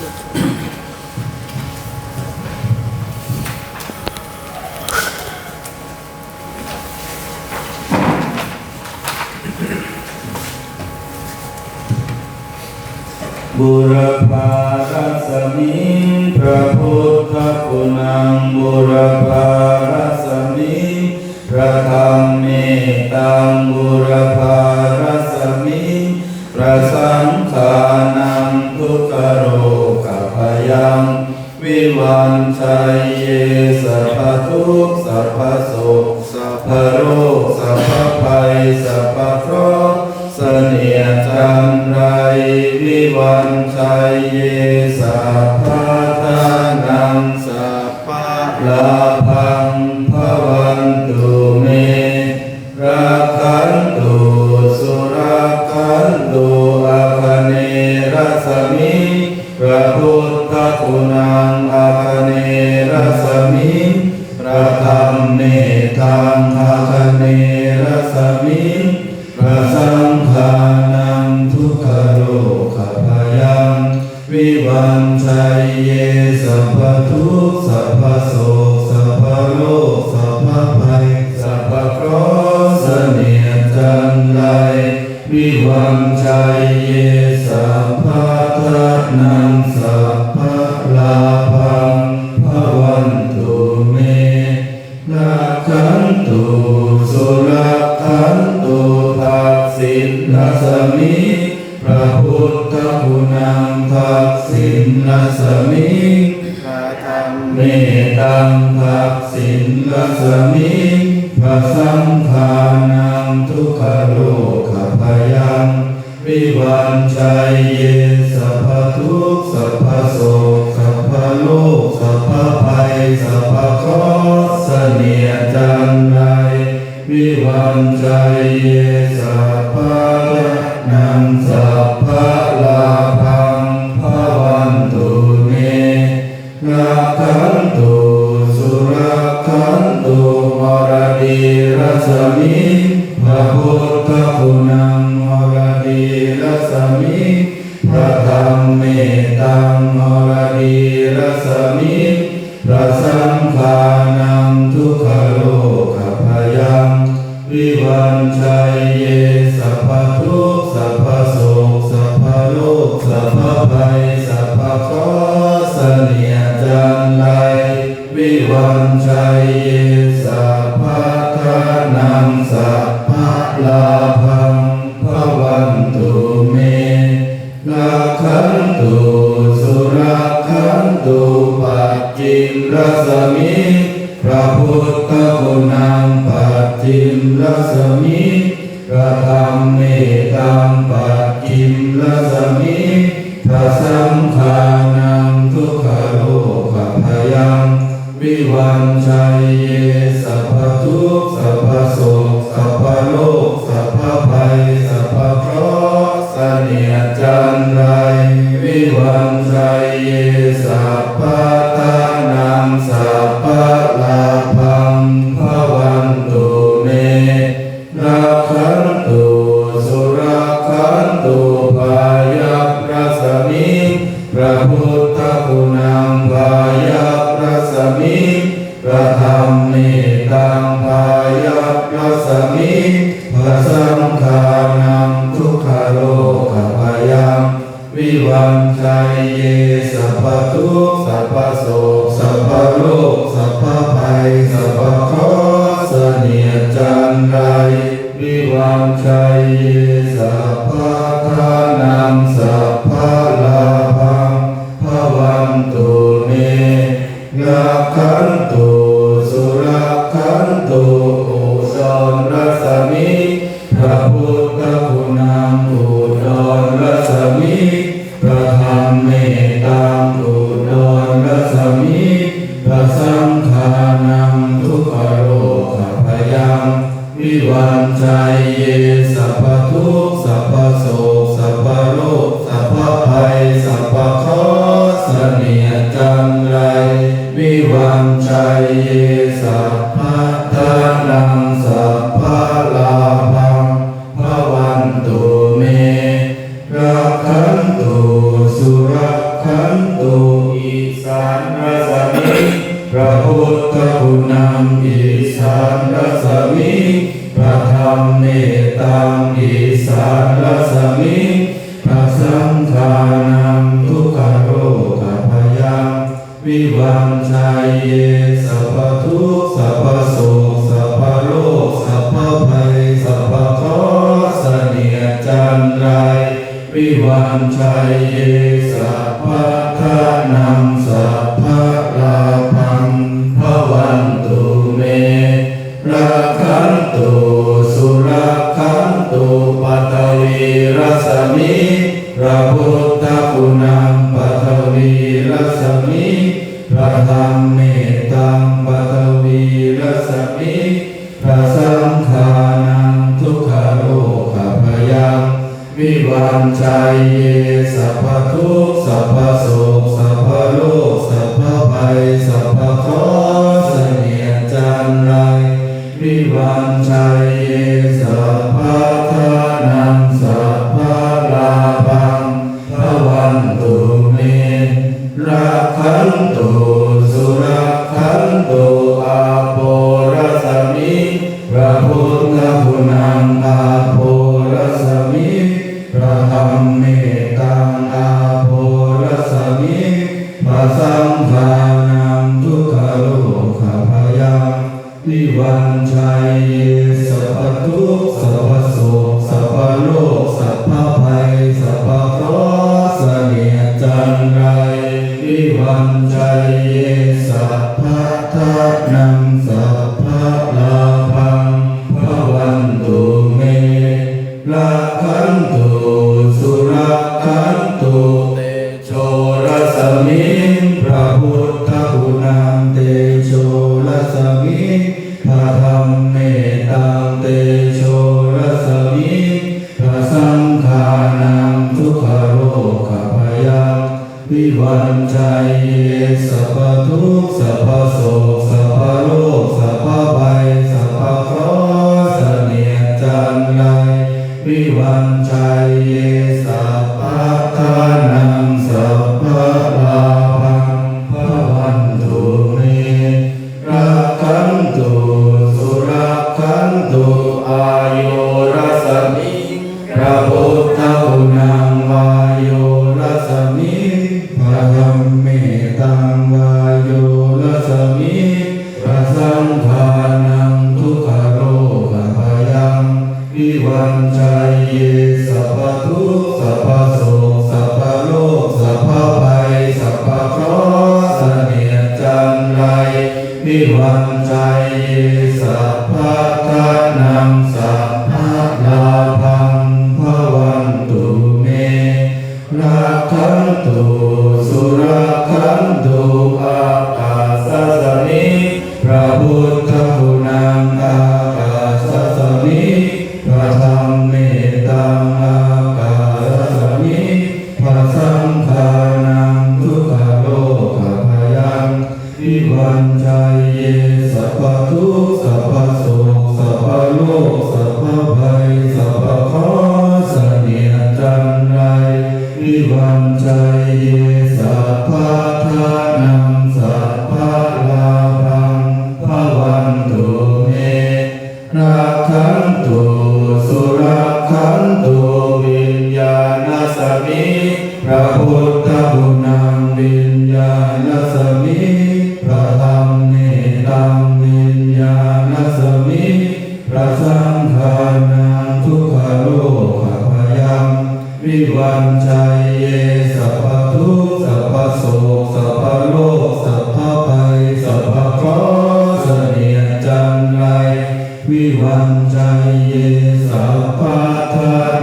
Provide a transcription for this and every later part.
บุรพารัศมีพระพุทธคุณังบุรพารัศมีพระธรรมเมตังบุรพา วิวันใจเยสัพพทุกสัพพโสสัพพโรคสัพพภัยสัพพเคราเสนียจันไรวิวันใจเยสัพพทานังสัพพลาภังพวันตุ คุนังทักสินนัสมิงพระธรรมเมตังทักสินนัสมิงพระสังฆานังทุกขโลกพยัง วิวันใจเยสัพพทุกสัพพโสสัพพโลกสัพพภัยสัพพคอสเนียจันไรวิวันใจเยสัพพะ นังสัพพะลาภังภาวันตุเมรักขันตุสุรักันตุมรดีรัสมิพะพุทธคุณังมรดีรัสมิระธรรมเมตังมรดีรัสมิระส আকান্ত อิส พร วันชัย ยสัพพะ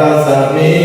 Sarasami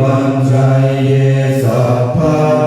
วันชัยเยสัพพะ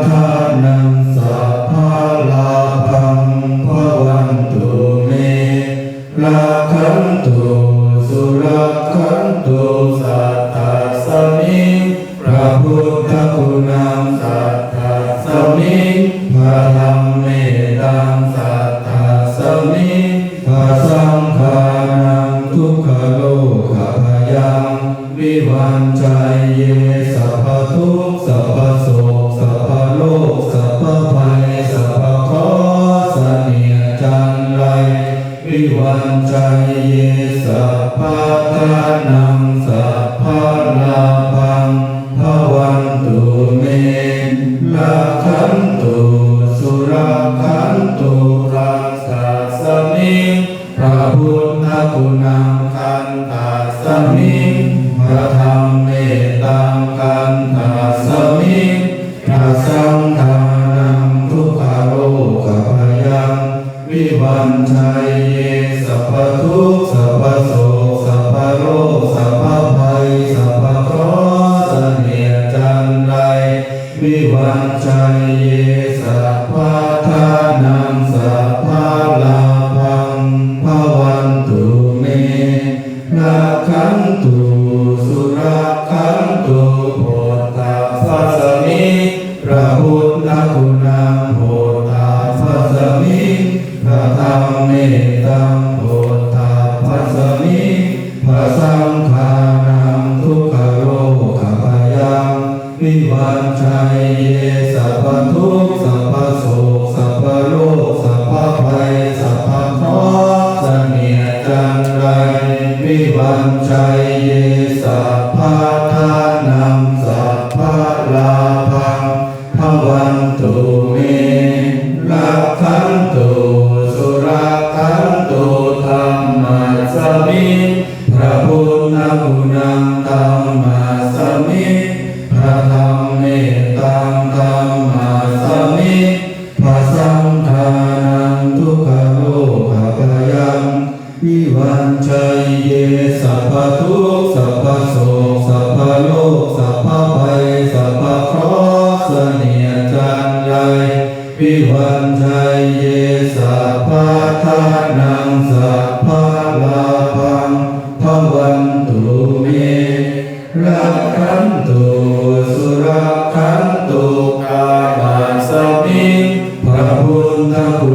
ชัยเย วิวันชัยเยสัพพะทานังสัพพะลาพังพวันตุเมรักขันตุสุรักขันตุกาบาสมิงพระพุทธคุณ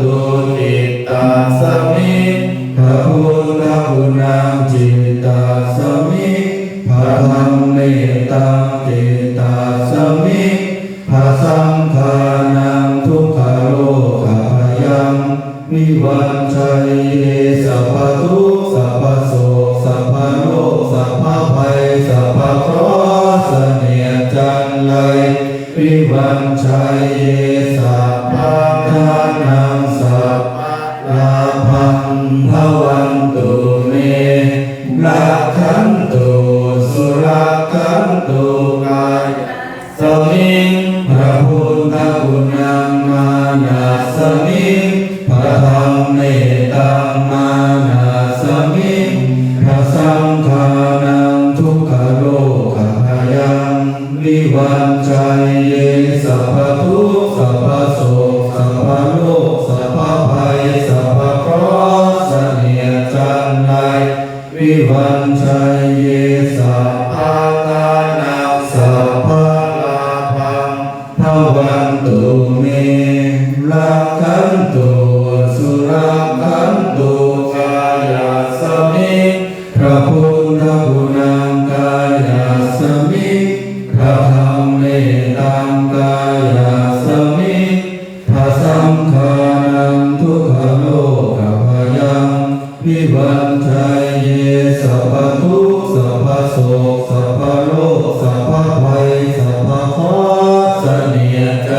Lord.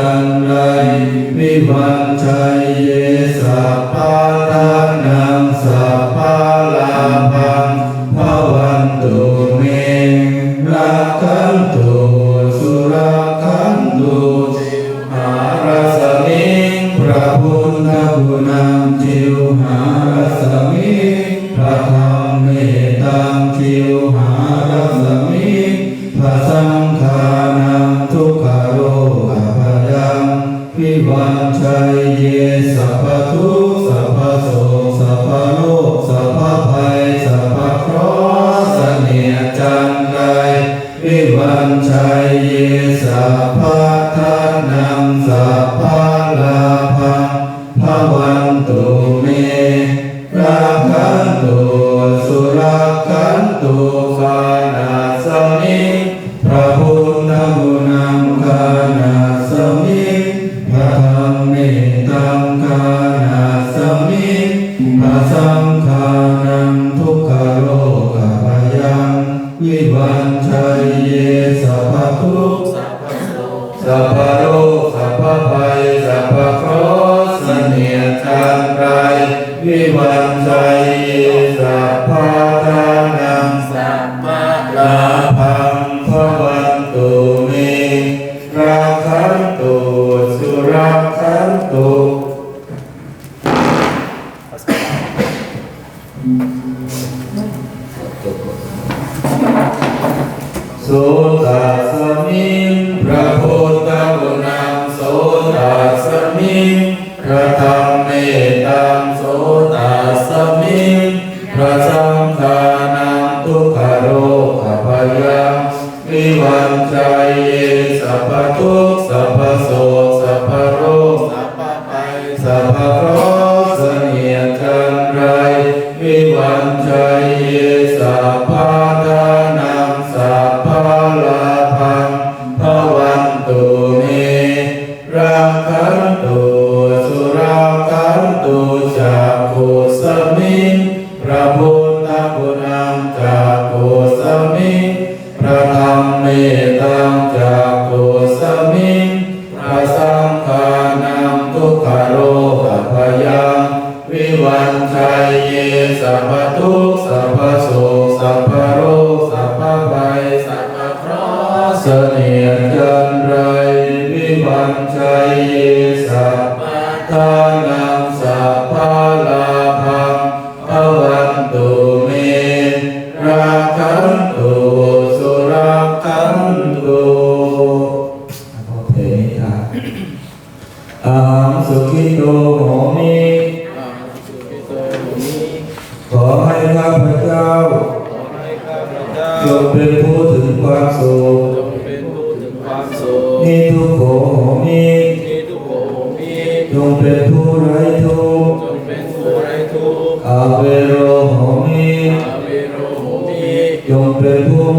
จันไรวิวันชัยเยสัพพะทานังสัพพะลาภัง Santo. sarvatu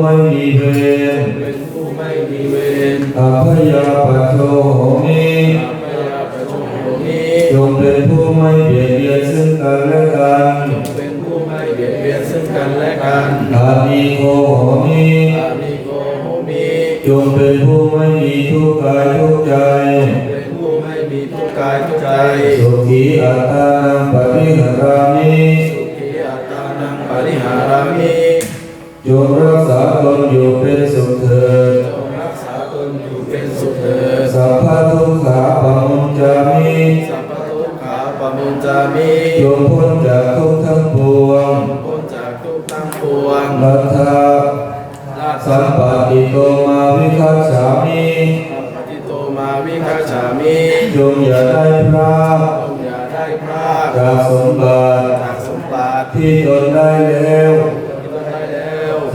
ไม่มีเวรเป็นผู้ไม่มีเวรอาพยาปัจโชโหมิอาพยาปโชโหมีจงเป็นผู้ไม่เบียดเบียนซึ่งกันและกันจงเป็นผู้ไม่เบียดเบียนซึ่งกันและกันอามีโกโหมิอานิโกโหมีจงเป็นผู้ไม่มีทุกข์กายทุกข์ใจเป็นผู้ไม่มีทุกข์กายทุกข์ใจสุขีอัตตานังปริหารามิสุขีอัตตานังปริหารามิ จงรักษาตนอยู่เป็นสุขเถิดจงรักษาตนอยู่เป็นสุขเถิดสัพพะทุกขาปะมุญจามิสัพพทุกขาปมุญจามิจงพ้นจากทุกข์ทั้งปวงพ้นจากทุกข์ทั้งปวงลัทธาลาสัมปติโตมาวิคัสสามิปฏิโตมาวิคัจฉามิจงอย่าได้พลาดจงอย่าได้พลาดจากสมบัติจากสมบัติที่ตนได้แล้วที่ตนได้แล้ว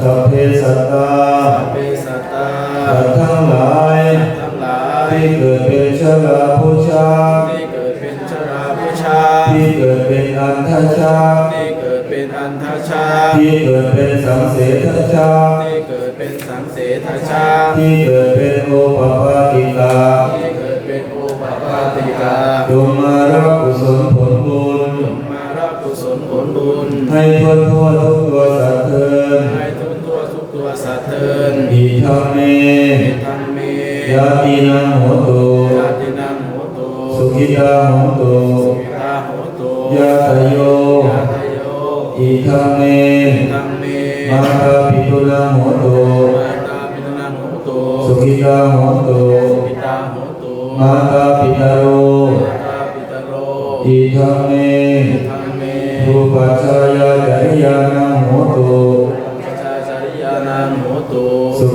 สัพเพสัตตาสัพเพสัตตาสัตว์ทั้งหลายทั้งหลายที่เกิดเป็นชราผู้ชาที่เกิดเป็นชราผู้ชาที่เกิดเป็นอันทชาที่เกิดเป็นอันทชาที่เกิดเป็นสังเสทชาที่เกิดเป็นสังเสทชาที่เกิดเป็นโอปปาติกาที่เกิดเป็นโอปปาติกาจงมารับกุศลผลบุญจงมารับกุศลผลบุญให้ทั่วทั่วทุก สัตว์เทินอิทัมเมทัมเมยาตินังโหตุญาตินังโหตุสุขิตาโหตุสุขิตาโหตุยาตโยญาตโยอิทัมเมทัมเมมาตาปิตุนังโหตุมาตาปิตนังโหตุสุขิตาโหตุปิตาโหตุมาตาปิตาโรมาตาปิตโรอิทัมเมทัมเมรูปัจจายาจริยานังโหตุ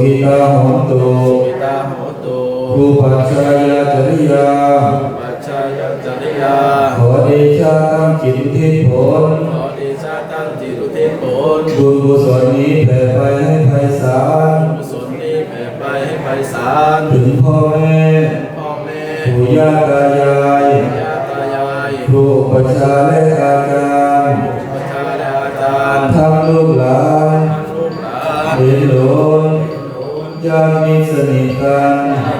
สุขิตาโหตุปิตาโหตุรูปัจจายาจริยาปัจจายจริยาขอเดชะตั้งจิตอุทิศผลขอเดชะตั้งจิตอุทิศผลบุญกุศลนี้แผ่ไปให้ไพศาลกุศลนี้แผ่ไปให้ไพศาลถึงพ่อแม่พ่อแม่ปู่ย่าตายายญาตายายครูอุปัชฌาย์และอาจารย์ประชาและอาจารย์ทั้งลูกหลานทั้ งลูกหลาน เหลนหลนญาติมิตรสนิทกันคน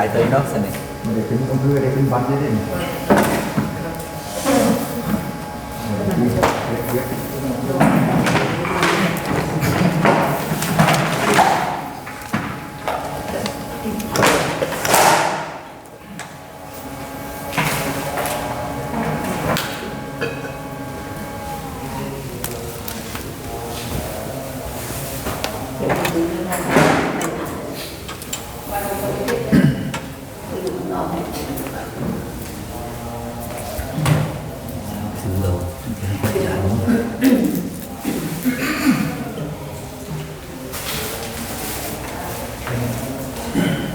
Dài tới nó sẽ này để tính công thư để tính bắn thế này Thử Amen.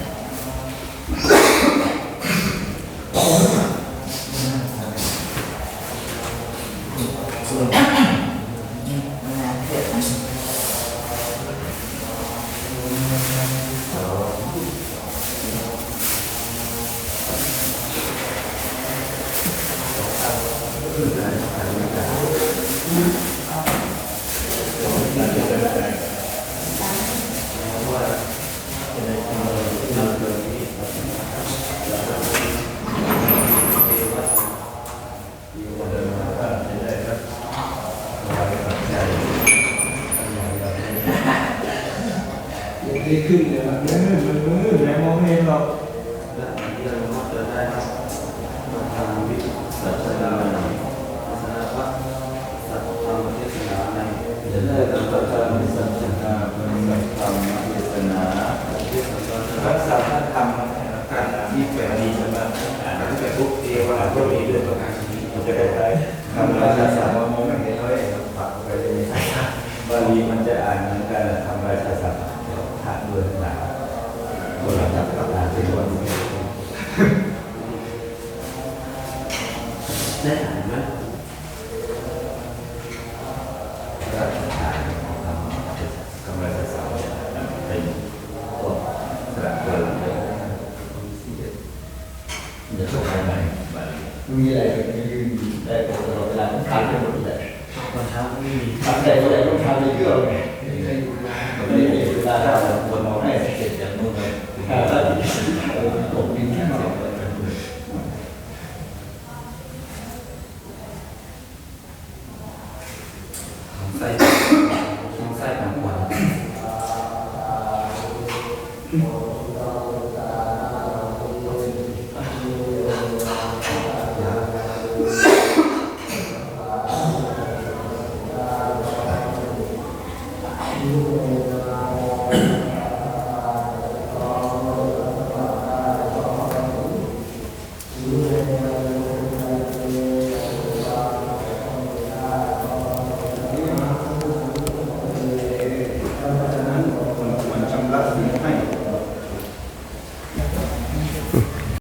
ประธรรมสนาปฏิบัธรรมเทศนารักะธรรมการที่แปดดีชนะทั้งแต่ทุกเทวาก็มีด้วยประการนี้จะได้ทำราชาสาม 大家。